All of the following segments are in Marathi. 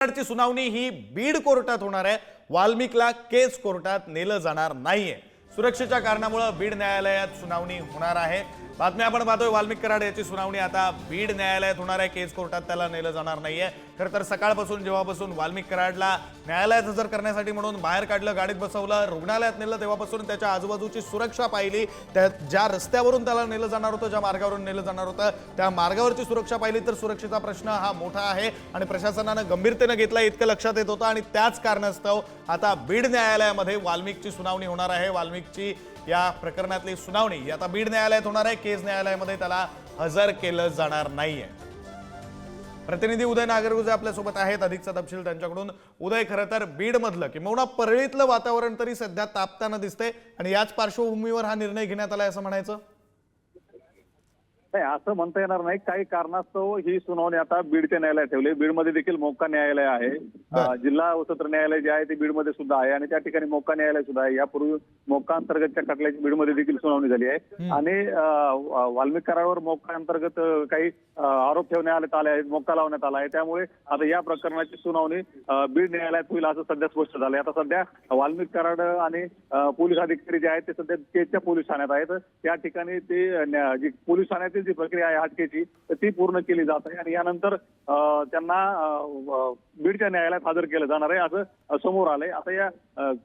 ची सुनावणी ही बीड कोर्टात होणार आहे. वाल्मिकला केस कोर्टात नेलं जाणार नाहीये. सुरक्षेच्या कारणामुळे बीड न्यायालयात सुनावणी होणार आहे. बातम्या आपण पाहतोय वाल्मिक कराड याची सुनावणी. आता बीड न्यायालयात होणार आहे केस कोर्टात त्याला नेलं जाणार नाहीये. खरं तर सकाळपासून जेव्हापासून वाल्मिक कराडला न्यायालयात हजर करण्यासाठी म्हणून बाहेर काढलं गाडीत बसवलं रुग्णालयात नेलं तेव्हापासून त्याच्या आजूबाजूची सुरक्षा पाहिली. त्या ज्या रस्त्यावरून त्याला नेलं जाणार होतं ज्या मार्गावरून नेलं जाणार होतं त्या मार्गावरची सुरक्षा पाहिली तर सुरक्षेचा प्रश्न हा मोठा आहे आणि प्रशासनानं गंभीरतेनं घेतला इतकं लक्षात येत होतं आणि त्याच कारणास्तव आता बीड न्यायालयामध्ये वाल्मिकची सुनावणी होणार आहे. वाल्मिकची या प्रकरणातली सुनावणी ही आता बीड न्यायालयात होणार आहे केज न्यायालयामध्ये त्याला हजर केलं जाणार नाहीये. प्रतिनिधी उदय नागरगुजे आपल्यासोबत आहेत अधिकचा तपशील त्यांच्याकडून. उदय खरं तर बीड मधलं किंवा परळीतलं वातावरण तरी सध्या तापताना दिसतंय आणि याच पार्श्वभूमीवर हा निर्णय घेण्यात आलाय असं म्हणायचं? नाही असं म्हणता येणार नाही. काही कारणास्तव ही सुनावणी आता बीडच्या न्यायालयात ठेवली बीडमध्ये देखील मोक्का न्यायालय आहे. जिल्हा सत्र न्यायालय जे आहे ते बीडमध्ये सुद्धा आहे आणि त्या ठिकाणी मोक्का न्यायालय सुद्धा आहे. यापूर्वी मोक्का अंतर्गतच्या खटल्याची बीडमध्ये देखील सुनावणी झाली आहे. आणि वाल्मिक करारावर मोक्का अंतर्गत काही आरोप ठेवण्यात आले आहेत मोक्का लावण्यात आला आहे. त्यामुळे आता या प्रकरणाची सुनावणी बीड न्यायालयात होईल असं सध्या स्पष्ट झालंय. आता सध्या वाल्मिक कराड आणि पोलीस अधिकारी जे आहेत ते सध्या केजच्या पोलीस ठाण्यात आहेत. त्या ठिकाणी ते जी पोलीस ठाण्यातील जी प्रक्रिया आहे अटकेची ती पूर्ण केली जात आहे. आणि यानंतर त्यांना बीडच्या न्यायालयात हजर केलं जाणार आहे असं समोर आलंय. आता या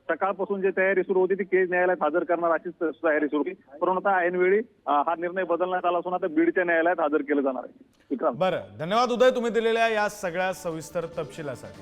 सकाळपासून जी तयारी सुरू होती ती केज न्यायालयात हजर करणार अशीच तयारी सुरू होती. परंतु आता ऐनवेळी हा निर्णय बदलण्यात आला असून आता बीडच्या न्यायालयात हजर केलं जाणार आहे. विक्रांत. बरं. धन्यवाद उदय तुम्ही दिलेल्या या सगळ्या सविस्तर तपशिलासाठी.